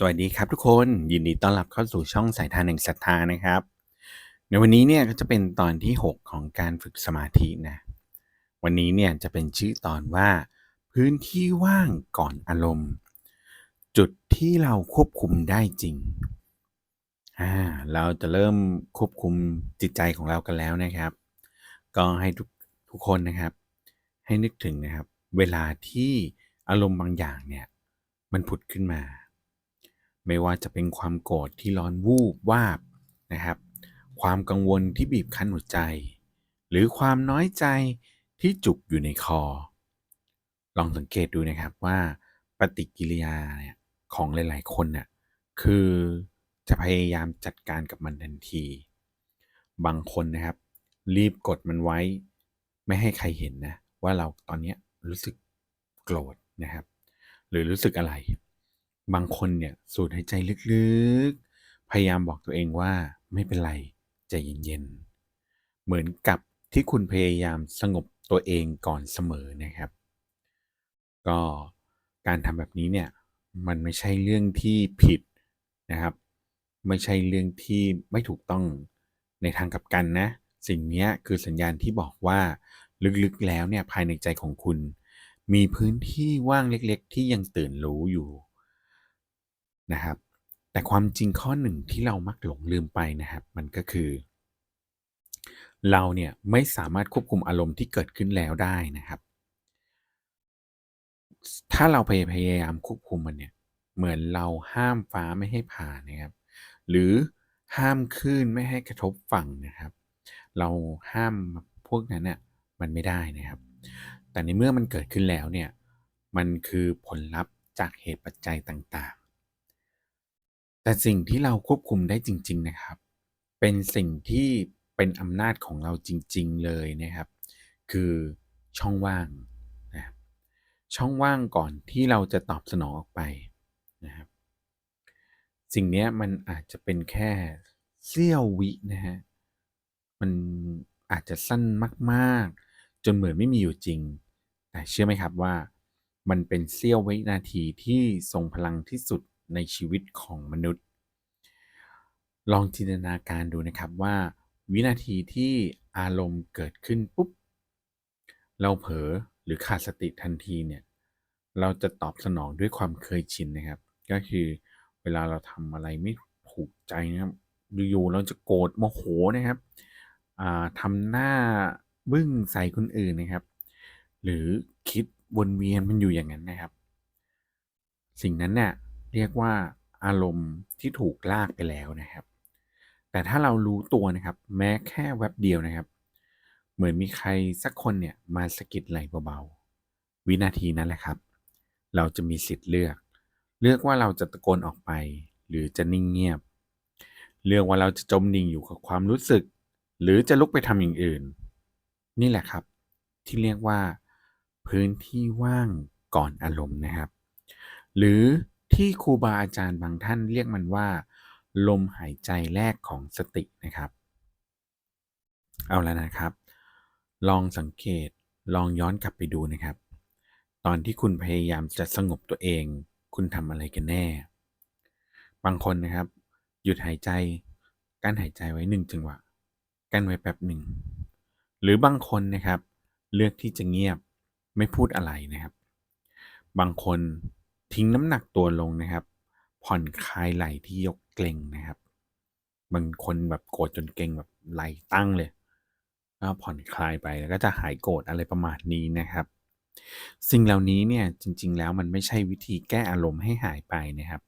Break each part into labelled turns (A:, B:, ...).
A: สวัสดีครับทุกคนยินดีต้อนรับเข้าสู่ช่องสายทานแห่งศรัทธานะครับ ในวันนี้เนี่ยก็จะเป็นตอนที่ 6 ของการฝึกสมาธินะวันนี้เนี่ยจะเป็นชื่อตอนว่า พื้นที่ว่างก่อนอารมณ์ จุดที่เราควบคุมได้จริงอ่าเราจะเริ่มควบคุมจิตใจของเรากันแล้วนะครับ ก็ให้ทุกทุกคนนะครับ ให้นึกถึงนะครับ เวลาที่อารมณ์บางอย่างเนี่ยมันผุดขึ้นมา ไม่ว่าจะเป็นความโกรธที่ร้อนวูบวาบนะครับ ความกังวลที่บีบคั้นหัวใจ หรือความน้อยใจที่จุกอยู่ในคอ ลองสังเกตดูนะครับว่าปฏิกิริยาเนี่ยของหลาย ๆ คนน่ะคือจะพยายามจัดการกับมันทันที บางคนนะครับ รีบกดมันไว้ ไม่ให้ใครเห็นนะ ว่าเราตอนนี้รู้สึกโกรธนะครับ หรือรู้สึกอะไร บางคนเนี่ยสูดหายใจลึกๆ พยายามบอกตัวเองว่าไม่เป็นไรใจเย็นๆ เหมือนกับที่คุณพยายามสงบตัวเองก่อนเสมอนะครับ ก็การทำแบบนี้เนี่ยมันไม่ใช่เรื่องที่ผิดนะครับ ไม่ใช่เรื่องที่ไม่ถูกต้องในทางกลับกันนะ สิ่งนี้คือสัญญาณที่บอกว่าลึกๆแล้วเนี่ยภายในใจของคุณ มีพื้นที่ว่างเล็กๆ ที่ยังตื่นรู้อยู่ นะครับ แต่ความจริงข้อหนึ่งที่เรามักหลงลืมไปนะครับ มันก็คือ เราเนี่ยไม่สามารถควบคุมอารมณ์ที่เกิดขึ้นแล้วได้นะครับ ถ้าเราพยายามควบคุมมันเนี่ย เหมือนเราห้ามฟ้าไม่ให้ผ่านะครับ หรือห้ามคลื่นไม่ให้กระทบฝั่งนะครับ เราห้ามพวกนั้นเนี่ยมันไม่ได้นะครับ แต่ในเมื่อมันเกิดขึ้นแล้วเนี่ย มันคือผลลัพธ์จากเหตุปัจจัยต่าง แต่สิ่งที่เราควบคุมได้จริง ๆ นะครับ เป็นสิ่งที่เป็นอำนาจของเราจริง ๆ เลยนะครับ คือช่องว่างนะครับช่องว่างก่อนที่เราจะตอบสนองออกไปนะครับ สิ่งนี้มันอาจจะเป็นแค่เสี้ยววินะฮะมันอาจจะสั้นมาก ๆ จนเหมือนไม่มีอยู่จริง แต่เชื่อไหมครับว่ามันเป็นเสี้ยววินาทีที่ทรงพลังที่สุด ในชีวิตของมนุษย์ ลองจินตนาการดูนะครับว่า วินาทีที่อารมณ์เกิดขึ้นปุ๊บ เราเผลอหรือขาดสติทันทีเนี่ยเราจะตอบสนองด้วยความเคยชินนะครับ ก็คือเวลาเราทำอะไรไม่ถูกใจนะครับอยู่ๆเราจะโกรธโมโหนะครับทำหน้าบึ้งใส่คนอื่นนะครับ หรือคิดวนเวียนมันอยู่อย่างนั้นนะครับ สิ่งนั้นเนี่ย เรียกว่าอารมณ์ที่ถูกลากไปแล้วนะครับ แต่ถ้าเรารู้ตัวนะครับ แม้แค่แวบเดียวนะครับ เหมือนมีใครสักคนเนี่ยมาสะกิดไหล่เบาๆ วินาทีนั้นแหละครับ เราจะมีสิทธิ์เลือก เลือกว่าเราจะตะโกนออกไป หรือจะนิ่งเงียบ เลือกว่าเราจะจมดิ่งอยู่กับความรู้สึก หรือจะลุกไปทำอย่างอื่น นี่แหละครับ ที่เรียกว่า พื้นที่ว่างก่อนอารมณ์นะครับ หรือ ที่ครูบาอาจารย์บางท่านเรียกมันว่า ลมหายใจแรกของสตินะครับ เอาแล้วนะครับ ลองสังเกตลองย้อนกลับไปดูนะครับ ตอนที่คุณพยายามจะสงบตัวเอง คุณทำอะไรกันแน่ บางคนนะครับ หยุดหายใจกั้นหายใจไว้หนึ่งจังหวะกั้นไว้แป๊บหนึ่งหรือบางคนนะครับ เลือกที่จะเงียบไม่พูดอะไรนะครับ บางคน ทิ้งน้ำหนักตัวลงนะครับ ผ่อนคลายไหล่ที่ยกเกร็งนะครับ บางคนแบบโกรธจนเกร็งแบบไหล่ตั้งเลยก็ผ่อนคลายไปแล้วก็จะหายโกรธอะไรประมาณนี้นะครับ สิ่งเหล่านี้เนี่ยจริง ๆ แล้วมันไม่ใช่วิธีแก้อารมณ์ให้หายไปนะครับ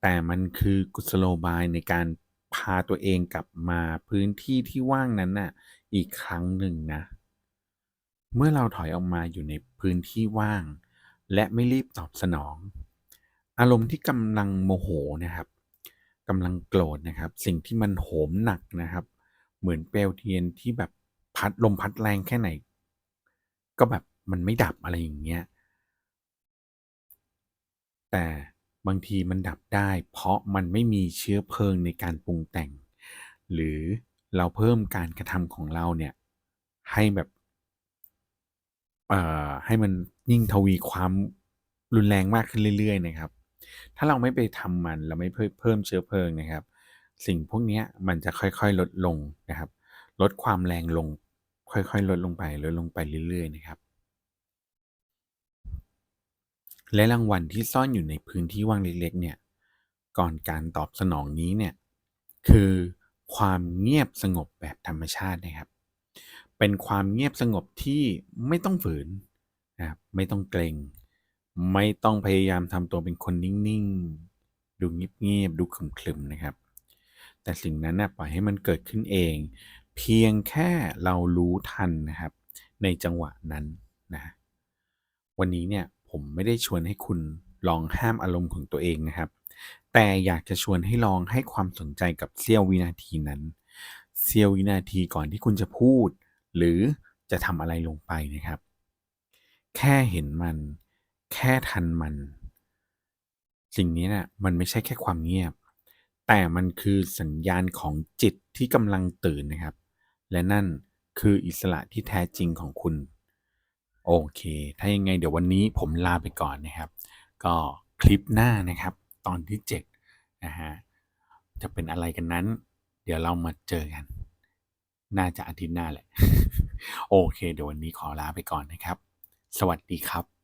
A: แต่มันคือกุศโลบายในการพาตัวเองกลับมาพื้นที่ที่ว่างนั้นน่ะอีกครั้งหนึ่งนะ เมื่อเราถอยออกมาอยู่ในพื้นที่ว่าง และไม่รีบตอบสนอง อารมณ์ที่กำลังโมโหนะครับกำลังโกรธนะครับ สิ่งที่มันโหมหนักนะครับ เหมือนเปลวเทียนที่แบบพัดลมพัดแรงแค่ไหน ก็แบบมันไม่ดับอะไรอย่างเงี้ยแต่บางทีมันดับได้ เพราะมันไม่มีเชื้อเพลิงในการปรุงแต่ง หรือเราเพิ่มการกระทำของเราเนี่ยให้แบบ ให้มันยิ่งทวีความรุนแรงมากขึ้นเรื่อยๆนะครับ ถ้าเราไม่ไปทำมันเราไม่เพิ่มเชื้อเพลิงนะครับ สิ่งพวกนี้มันจะค่อยๆลดลงนะครับ ลดความแรงลง ค่อยๆ ลดลงไปลดลงไปเรื่อยๆนะครับ และรางวัลที่ซ่อนอยู่ในพื้นที่ว่างเล็กๆ เนี่ย ก่อนการตอบสนองนี้เนี่ยคือความเงียบสงบแบบธรรมชาตินะครับ เป็นความเงียบสงบที่ไม่ต้องฝืนนะครับไม่ต้องเกรงไม่ต้องพยายามทำตัวเป็นคนนิ่งๆ ดูเงียบๆ ดูขรึมๆ นะครับ แต่สิ่งนั้นน่ะปล่อยให้มันเกิดขึ้นเอง เพียงแค่เรารู้ทันนะครับ ในจังหวะนั้นนะวันนี้เนี่ยผมไม่ได้ชวนให้คุณลองห้ามอารมณ์ของตัวเองนะครับ แต่อยากจะชวนให้ลองให้ความสนใจกับเสี้ยววินาทีนั้น เสี้ยววินาทีก่อนที่คุณจะพูด หรือจะทำอะไรลงไปนะครับ แค่เห็นมัน แค่ทันมัน สิ่งนี้น่ะมันไม่ใช่แค่ความเงียบ แต่มันคือสัญญาณของจิตที่กำลังตื่นนะครับ และนั่นคืออิสระที่แท้จริงของคุณ โอเค ถ้ายังไงเดี๋ยววันนี้ผมลาไปก่อนนะครับ ก็คลิปหน้านะครับ ตอนที่7นะฮะจะเป็นอะไรกันนั้น เดี๋ยวเรามาเจอกัน น่าจะอาทิตย์หน้าแหละ โอเค เดี๋ยววันนี้ขอลาไปก่อนนะครับ สวัสดีครับ